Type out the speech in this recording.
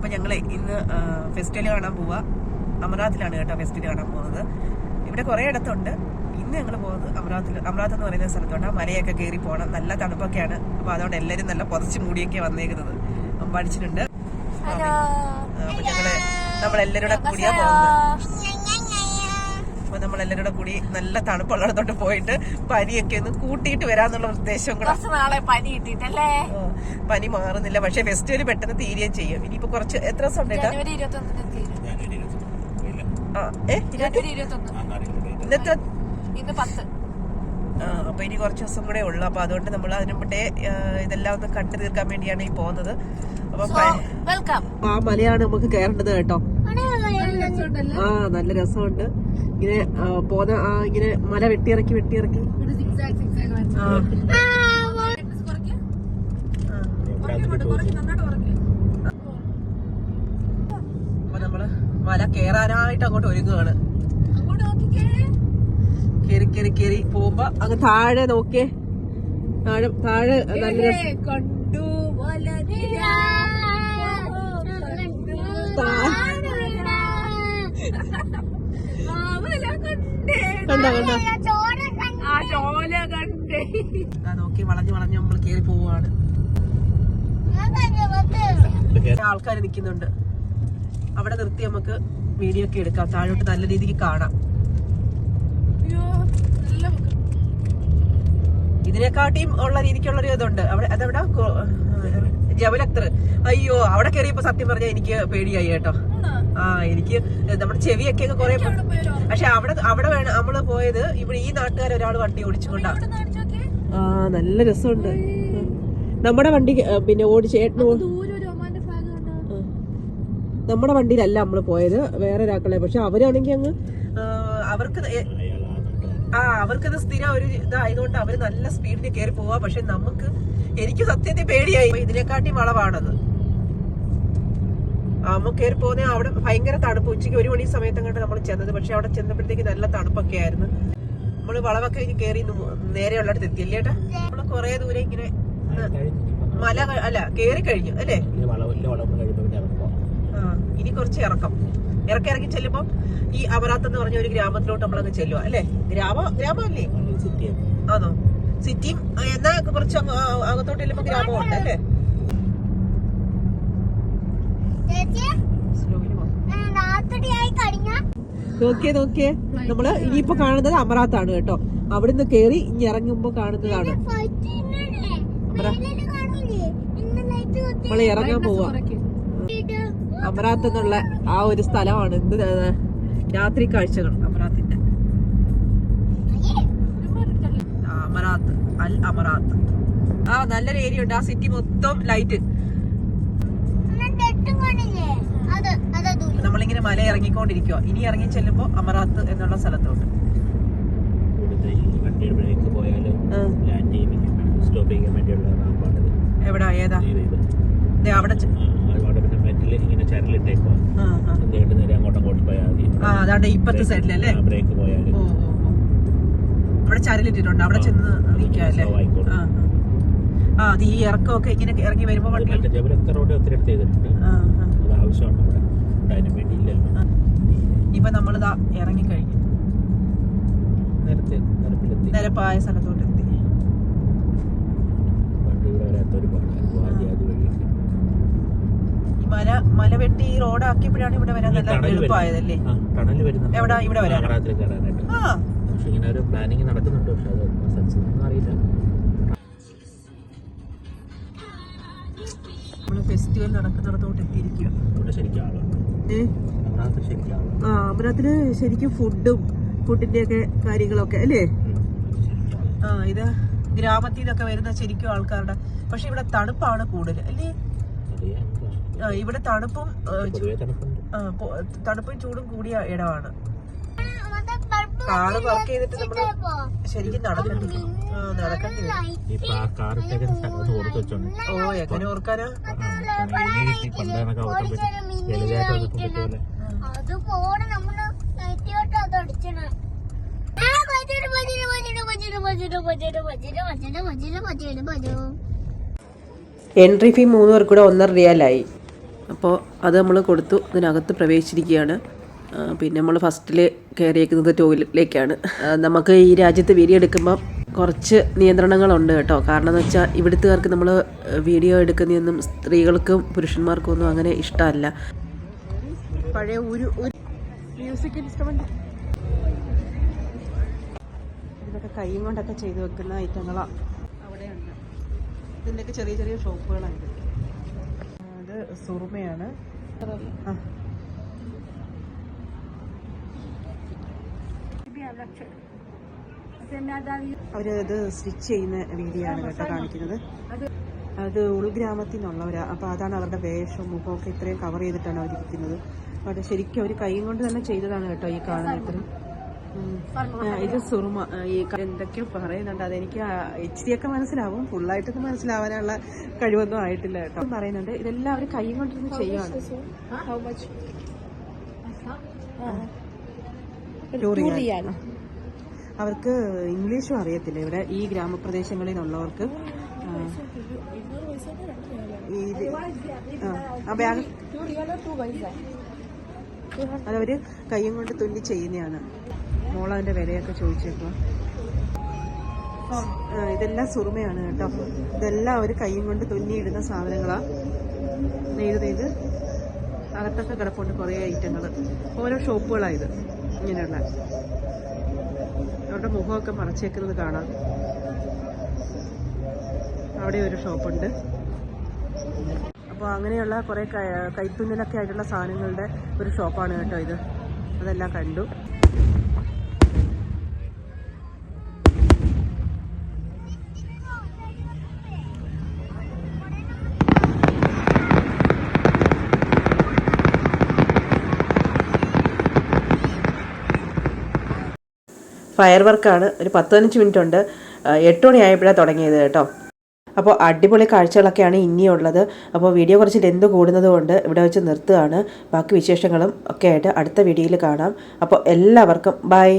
അപ്പൊ ഞങ്ങളെ ഇന്ന് ഫെസ്റ്റിവൽ കാണാൻ പോവാ. അമർനാഥിലാണ് കേട്ടോ ഫെസ്റ്റിവൽ കാണാൻ പോകുന്നത്. ഇവിടെ കുറെ ഇടത്തുണ്ട്. ഇന്ന് ഞങ്ങൾ പോകുന്നത് അമറാത്തിൽ അമറാത്ത് എന്ന് പറയുന്ന സ്ഥലത്തോട്ട് ആ മലയൊക്കെ കയറി പോകണം നല്ല തണുപ്പൊക്കെയാണ്. അപ്പൊ അതുകൊണ്ട് എല്ലാരും നല്ല പുതച്ച് മൂടിയൊക്കെ വന്നേക്കുന്നത്. പഠിച്ചിട്ടുണ്ട്. ഹലോ അപ്പൊ ഞങ്ങൾ നമ്മളെല്ലാവരും കൂടെ കൂടിയാ പോകുന്നത്. അപ്പൊ നമ്മളെല്ലാവരും കൂടെ കൂടി നല്ല തണുപ്പുള്ളിടത്തോട്ട് പോയിട്ട് പനിയൊക്കെ ഒന്ന് കൂട്ടിയിട്ട് വരാന്നുള്ള ഉദ്ദേശം കൂടെ. കുറച്ച് നാളെ പനി കിട്ടിയിട്ടല്ലേ? പനി മാറുന്നില്ല. പക്ഷെ ഫെസ്റ്റിവൽ പെട്ടെന്ന് തീരുകയും ചെയ്യും. ഇനിയിപ്പോ കുറച്ച് എത്ര ദിവസം ഇന്നത്തെ ഇന്ന് പത്ത്. ആ അപ്പൊ ഇനി കുറച്ച് ദിവസം കൂടെ ഉള്ളു. അപ്പൊ അതുകൊണ്ട് നമ്മൾ അതിനു മുട്ടേ ഇതെല്ലാം ഒന്ന് കണ്ടു തീർക്കാൻ വേണ്ടിയാണ് ഈ പോകുന്നത്. അപ്പൊ പ- വെൽക്കം ആ മലയാണ് നമുക്ക് കേറേണ്ടത് കേട്ടോ. ആ നല്ല രസമുണ്ട്. ഇങ്ങനെ പോന്ന ഇങ്ങനെ മല വെട്ടിയിറക്കി വെട്ടിയിറക്കി. നമ്മൾ മല കേറാനായിട്ട് അങ്ങോട്ട് ഒരുങ്ങുകയാണ് കേറി കേറി കേറി പോകുമ്പോ അങ്ങ് താഴെ നോക്കിയേ. താഴെ താഴെ നല്ല കണ്ടു കണ്ടോ കണ്ടോ കണ്ടേ? ആ നോക്കി വളഞ്ഞു വളഞ്ഞ് നമ്മൾ കേറി പോവാണ്. ആൾക്കാർ നിൽക്കുന്നുണ്ട് അവിടെ നിർത്തി നമുക്ക് വീഡിയോ ഒക്കെ എടുക്കാം. താഴോട്ട് നല്ല രീതിക്ക് കാണാം അയ്യോ നല്ല ഇതിനെക്കാട്ടിയും ഉള്ള രീതിക്കുള്ള ഒരു ഇതുണ്ട്. അവിടെ അതെവിടെ? ജവലക്തർ. ജബലക്തർ അയ്യോ അവിടെ കയറിയപ്പോ സത്യം പറഞ്ഞാൽ എനിക്ക് പേടിയായി കേട്ടോ. ആ എനിക്ക് നമ്മുടെ ചെവിയൊക്കെ കൊറേ പക്ഷെ അവിടെ അവിടെ വേണം നമ്മൾ പോയത്. ഇവിടെ ഈ നാട്ടുകാർ ഒരാൾ വണ്ടി ഓടിച്ചുകൊണ്ടാ. ആ നല്ല രസമുണ്ട്. നമ്മുടെ വണ്ടി പിന്നെ ഓടിച്ച് ഏട്ടന് നമ്മുടെ വണ്ടിയിലല്ല നമ്മൾ പോയത്. വേറെ ഒരാക്കളെ പക്ഷെ അവരാണെങ്കിൽ അങ്ങ് അവർക്ക് ആ അവർക്കത് സ്ഥിരം ഒരു ഇതായതുകൊണ്ട് അവർ നല്ല സ്പീഡിൽ കയറി പോവാ. പക്ഷെ നമുക്ക് എനിക്ക് സത്യത്തിൽ പേടിയായി. ഇതിനെക്കാട്ടി വളവാണത്. അമ്മ കയറി പോകുന്ന അവിടെ ഭയങ്കര തണുപ്പ്. ഉച്ചയ്ക്ക് ഒരു മണി സമയത്ത് അങ്ങോട്ട് നമ്മൾ ചെന്നത്. പക്ഷെ അവിടെ ചെന്നപ്പോഴത്തേക്ക് നല്ല തണുപ്പൊക്കെ ആയിരുന്നു. നമ്മൾ വളവൊക്കെ ഇനി കയറി നേരെയുള്ള അടുത്ത് എത്തിയല്ലേ ഏട്ടാ? നമ്മൾ കൊറേ ദൂരെ ഇങ്ങനെ മല അല്ല കയറി കഴിഞ്ഞു. അല്ലേ? ഇനി കുറച്ച് ഇറക്കം. ഇറക്കി ഇറക്കി ചെല്ലുമ്പോ ഈ അമരാത്ത് എന്ന് പറഞ്ഞ ഒരു ഗ്രാമത്തിലോട്ട് നമ്മളങ്ങ് ചെല്ലുക അല്ലേ? ഗ്രാമ ഗ്രാമം അല്ലേ ആണോ സിറ്റിയും എന്നാ കുറച്ച് അകത്തോട്ട് ചെല്ലുമ്പോ ഗ്രാമമുണ്ട് അല്ലേ? സ്ലോയിൽ പോ. നോക്കിയേ നോക്കിയേ. നമ്മൾ ഇനിയിപ്പോ കാണുന്നത് അമറാത്താണ് കേട്ടോ. അവിടുന്ന് കേറി ഇനി ഇറങ്ങുമ്പോ കാണുന്നതാണ്. നമ്മൾ ഇറങ്ങാൻ പോവാ. അമറാത്ത് എന്നുള്ള ആ ഒരു സ്ഥലമാണ് എന്ത് രാത്രി കാഴ്ചകൾ അമരാത്തിന്റെ അമരാത്ത് അമറാത്ത് അൽ അമറാത്ത് ആ നല്ലൊരു ഏരിയ ഉണ്ട്. ആ സിറ്റി മൊത്തം ലൈറ്റ് നമ്മളിങ്ങനെ മല ഇറങ്ങിക്കൊണ്ടിരിക്കുക ഇനി ഇറങ്ങി ചെല്ലുമ്പോ അമറാത്ത് എന്നുള്ള സ്ഥലത്തോട്ട്. എവിടെ? ഏതാ? അവിടെ മെറ്റൽ ഇങ്ങനെ ചരലിട്ടേക്കോ ആ, ആ. നേരെ അങ്ങോട്ടും അങ്ങോട്ട് പോയാൽ മതി. അതാണ്ട് ഇപ്പത്തെ സൈഡിലല്ലേ ബ്രേക്ക് പോയാൽ. അവിടെ ചരലിട്ടിട്ടുണ്ട്. അവിടെ ചെന്ന് നിൽക്കാല്ലേ? ആ അത് ഈ ഇറക്കമൊക്കെ ഇങ്ങനെ ഇറങ്ങി വരുമ്പോ വണ്ടി മറ്റേ ജബലക്ക റോഡ് ഒത്തിരി ചെയ്തിട്ടുണ്ട്. ആ ആ. അത് ആവശ്യമാണ് അവിടെ. അതിന് വേണ്ടി ഇല്ലല്ലോ ഇപ്പൊ നമ്മളിതാ ഇറങ്ങിക്കഴിഞ്ഞു. നിരപ്പായ സ്ഥലത്തോട്ട് എത്തി വണ്ടി ഇവിടെ വരാത്ത ഒരുപാട് ആദ്യം അത് വഴിയൊക്കെ ഈ മല മല വെട്ടി ഈ റോഡാക്കിയപ്പോഴാണ് ഇവിടെ വരാൻ നല്ല എളുപ്പമായതല്ലേ? ടണൽ വരുന്നുണ്ട്. എവിടെ? ഇവിടെ വരാൻ ആ. പക്ഷെ ഇങ്ങനെ ഒരു പ്ലാനിങ് നടക്കുന്നുണ്ട്. പക്ഷെ അത് സക്സസ് അറിയില്ല. നമ്മൾ ഫെസ്റ്റിവൽ നടക്കുന്നിടത്തോട്ട് എത്തിയിരിക്കുക. ആ അമ്പലത്തിൽ ശരിക്കും ഫുഡും ഫുഡിന്റെ ഒക്കെ കാര്യങ്ങളൊക്കെ അല്ലേ. ആ ഇത് ഗ്രാമത്തിൽ നിന്നൊക്കെ വരുന്ന ശരിക്കും ആൾക്കാരുടെ പക്ഷെ ഇവിടെ തണുപ്പാണ് കൂടുതൽ അല്ലേ? ഇവിടെ തണുപ്പും തണുപ്പും ചൂടും കൂടിയ ഇടമാണ്. കാറ് വർക്ക് ചെയ്തിട്ട് നമ്മൾ ശരിക്കും നടക്കണ്ടി ഓ എങ്ങനെ ഓർക്കാനാ? എൻട്രി ഫീ മൂന്ന് പേർക്കൂടെ ഒന്നര റിയാലായി. അപ്പോൾ അത് നമ്മൾ കൊടുത്തു അതിനകത്ത് പ്രവേശിച്ചിരിക്കുകയാണ്. പിന്നെ നമ്മൾ ഫസ്റ്റിൽ കയറിയേക്കുന്നത് ടോയ്ലറ്റിലേക്കാണ്. നമുക്ക് ഈ രാജ്യത്ത് വീഡിയോ എടുക്കുമ്പോൾ കുറച്ച് നിയന്ത്രണങ്ങളുണ്ട് കേട്ടോ. കാരണം എന്ന് വെച്ചാൽ ഇവിടുത്തുകാർക്ക് നമ്മൾ വീഡിയോ എടുക്കുന്നതൊന്നും സ്ത്രീകൾക്കും പുരുഷന്മാർക്കും ഒന്നും അങ്ങനെ ഇഷ്ടമല്ല. പഴയ ഒരു മ്യൂസിക് ഇൻസ്ട്രുമെന്റ് ഇതൊക്കെ കൈ കൊണ്ടൊക്കെ ചെയ്ത് വെക്കുന്ന ഐറ്റങ്ങളാണ് അവിടെയുണ്ട്. ഇതിന്റെയൊക്കെ ചെറിയ ചെറിയ ഷോപ്പുകളാണ്. ഇത് അത് സുറുമയാണ്. ആ. അവർ ഇത് സ്റ്റിച്ച് ചെയ്യുന്ന വീഡിയോ ആണ് കേട്ടോ കാണിക്കുന്നത്. അത് ഉൾഗ്രാമത്തിൽ നിന്നുള്ളവരാ അപ്പൊ അതാണ് അവരുടെ വേഷം മുഖമൊക്കെ ഇത്രയും കവർ ചെയ്തിട്ടാണ് അവരിരിക്കുന്നത്. അവിടെ ശരിക്കും അവർ കൈ കൊണ്ട് തന്നെ ചെയ്തതാണ് കേട്ടോ ഈ കാണുന്ന ഇത്രയും ഇത് സുറുമ ഈ എന്തൊക്കെയോ പറയുന്നുണ്ട്. അതെനിക്ക് എച്ച് ഡി ഒക്കെ മനസ്സിലാവും. ഫുള്ളായിട്ടൊക്കെ മനസ്സിലാവാനുള്ള കഴിവൊന്നും ആയിട്ടില്ല കേട്ടോ. പറയുന്നുണ്ട് ഇതെല്ലാം അവർ കൈ കൊണ്ടിരുന്ന് ചെയ്യുവാണ്. ടൂറിയാൻ അവർക്ക് ഇംഗ്ലീഷും അറിയത്തില്ല ഇവിടെ ഈ ഗ്രാമപ്രദേശങ്ങളിൽ ഉള്ളവർക്ക് ആ, ബാഗ് അതവര് കൈയും കൊണ്ട് തുന്നി ചെയ്യുന്നതാണ്. മോളതിന്റെ വിലയൊക്കെ ചോദിച്ചേക്കുക ഇതെല്ലാം സുറുമയാണ് കേട്ടോ. ഇതെല്ലാം അവർ കൈയും കൊണ്ട് തുന്നിയിടുന്ന സാധനങ്ങളാ. നെയ്ത് നെയ്ത് അകത്തൊക്കെ കിടപ്പുണ്ട് കുറേ ഐറ്റങ്ങൾ ഓരോ ഷോപ്പുകളായത് ഇങ്ങനെയുള്ള. അവരുടെ മുഖമൊക്കെ മറച്ചേക്കുന്നത് കാണാം. അവിടെ ഒരു ഷോപ്പുണ്ട്. അപ്പോൾ അങ്ങനെയുള്ള കുറേ കൈത്തുന്നലൊക്കെ ആയിട്ടുള്ള സാധനങ്ങളുടെ ഒരു ഷോപ്പാണ് കേട്ടോ ഇത്. അതെല്ലാം കണ്ടു. ഫയർ വർക്കാണ്. ഒരു പത്ത് പതിനഞ്ച് മിനിറ്റ് ഉണ്ട് എട്ട് മണിയായപ്പോഴാണ് തുടങ്ങിയത് കേട്ടോ. അപ്പോൾ അടിപൊളി കാഴ്ചകളൊക്കെയാണ് ഇനിയുള്ളത്. അപ്പോൾ വീഡിയോ കുറച്ച് ലെന്ത് കൂടുന്നതുകൊണ്ട് ഇവിടെ വെച്ച് നിർത്തുകയാണ്. ബാക്കി വിശേഷങ്ങളും ഒക്കെ ആയിട്ട് അടുത്ത വീഡിയോയിൽ കാണാം. അപ്പോൾ എല്ലാവർക്കും ബൈ.